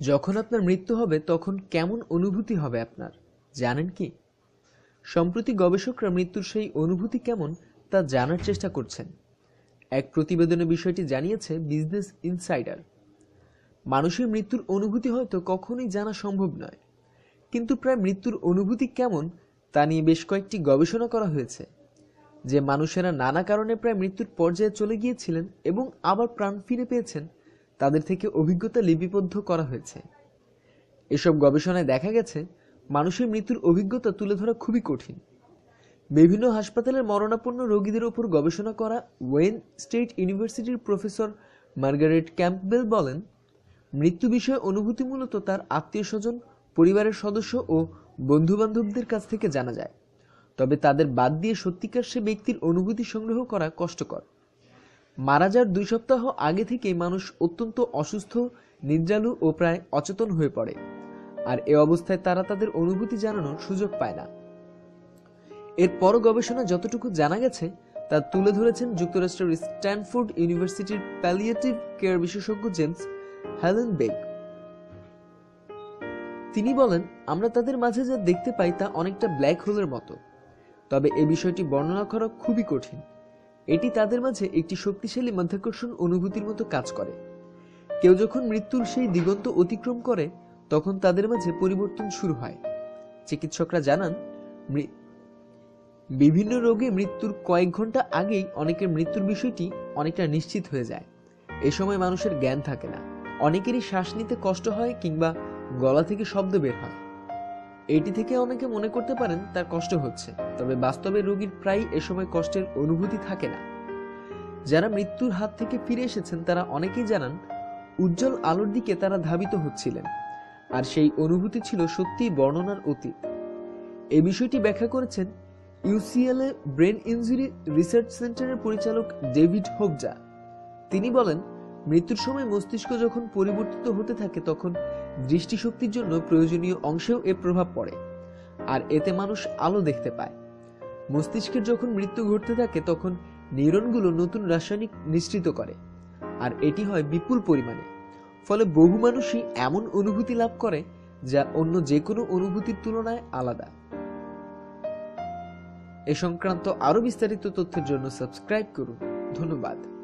যখন আপনার মৃত্যু হবে, তখন কেমন অনুভূতি হবে আপনার? জানেন কি? সম্প্রতি গবেষকরা মৃত্যুর সেই অনুভূতি কেমন, তা জানার চেষ্টা করছেন। এক প্রতিবেদনে বিষয়টি জানিয়েছে বিজনেস ইনসাইডার। মানুষের মৃত্যুর অনুভূতি হয়তো কখনোই জানা সম্ভব নয়, কিন্তু প্রায় মৃত্যুর অনুভূতি কেমন, তা নিয়ে বেশ কয়েকটি গবেষণা করা হয়েছে, যে মানুষেরা নানা কারণে প্রায় মৃত্যুর পর্যায়ে চলে গিয়েছিলেন এবং আবার প্রাণ ফিরে পেয়েছেন তাদের থেকে অভিজ্ঞতা লিপিবদ্ধ করা হয়েছে। এসব গবেষণায় দেখা গেছে, মানুষের মৃত্যুর অভিজ্ঞতা তুলে ধরা খুবই কঠিন। বিভিন্ন হাসপাতালের মরণাপন্ন রোগীদের উপর গবেষণা করা Wayne State University professor Margaret Campbell বলেন, মৃত্যু বিষয়ে অনুভূতি মূলত তার আত্মীয় স্বজন পরিবারের সদস্য ও বন্ধুবান্ধবদের কাছ থেকে জানা যায়। তবে তাদের বাদ দিয়ে সত্যিকার সে ব্যক্তির অনুভূতি সংগ্রহ করা কষ্টকর। মারা যাওয়ার দুই সপ্তাহ আগে থেকেই মানুষ অত্যন্ত অসুস্থ নির্জালু ও প্রায় অচেতন হয়ে পড়ে। আর এ অবস্থায় তারা তাদের অনুভূতি জানানোর সুযোগ পায় না। এরপরও গবেষণা যতটুকু জানা গেছে, তা তুলে ধরেছেন যুক্তরাষ্ট্রের স্ট্যানফোর্ড ইউনিভার্সিটির প্যালিয়েটিভ কেয়ার বিশেষজ্ঞ জেমস হ্যালেন বেগ তিনি বলেন, আমরা তাদের মাঝে যা দেখতে পাই তা অনেকটা ব্ল্যাক হোলের মতো। তবে এ বিষয়টি বর্ণনা করা খুবই কঠিন। এটি তাদের মাঝে একটি শক্তিশালী মাধ্যাকর্ষণ অনুভূতির মতো কাজ করে। কেউ যখন মৃত্যুর সেই দিগন্ত অতিক্রম করে, তখন তাদের মাঝে পরিবর্তন শুরু হয়। চিকিৎসকরা জানান বিভিন্ন রোগে মৃত্যুর কয়েক ঘণ্টা আগেই অনেকের মৃত্যুর বিষয়টি অনেকটা নিশ্চিত হয়ে যায়। এ সময় মানুষের জ্ঞান থাকে না। অনেকেরই শ্বাস নিতে কষ্ট হয় কিংবা গলা থেকে শব্দ বের হয়। এটি থেকে অনেকে মনে করতে পারেন তার কষ্ট হচ্ছে, তবে বাস্তবে রোগীর প্রায় এ সময় কষ্টের অনুভূতি থাকে না। যারা মৃত্যুর হাত থেকে ফিরে এসেছেন, তারা অনেকেই জানান, উজ্জ্বল আলোর দিকে তারা ধাবিত হচ্ছিলেন, আর সেই অনুভূতি ছিল সত্যিই বর্ণনার অতীত। এ বিষয়টি ব্যাখ্যা করেছেন ইউসিএলএ ব্রেন ইনজুরি রিসার্চ সেন্টারের পরিচালক ডেভিড হোবজা। তিনি বলেন মৃত্যুর সময় মস্তিষ্ক যখন পরিবর্তিত হতে থাকে, তখন দৃষ্টিশক্তির জন্য প্রয়োজনীয় অংশেও এর প্রভাব পড়ে। আর এতে মানুষ আলো দেখতে পায়। মস্তিষ্কের যখন মৃত্যু ঘটতে থাকে, তখন নিউরনগুলো নতুন রাসায়নিক নিঃসৃত করে। আর এটি হয় বিপুল পরিমাণে। ফলে বহু মানুষই এমন অনুভূতি লাভ করে, যা অন্য যে কোনো অনুভূতির তুলনায় আলাদা। এ সংক্রান্ত আরও বিস্তারিত তথ্যের জন্য সাবস্ক্রাইব করুন। ধন্যবাদ।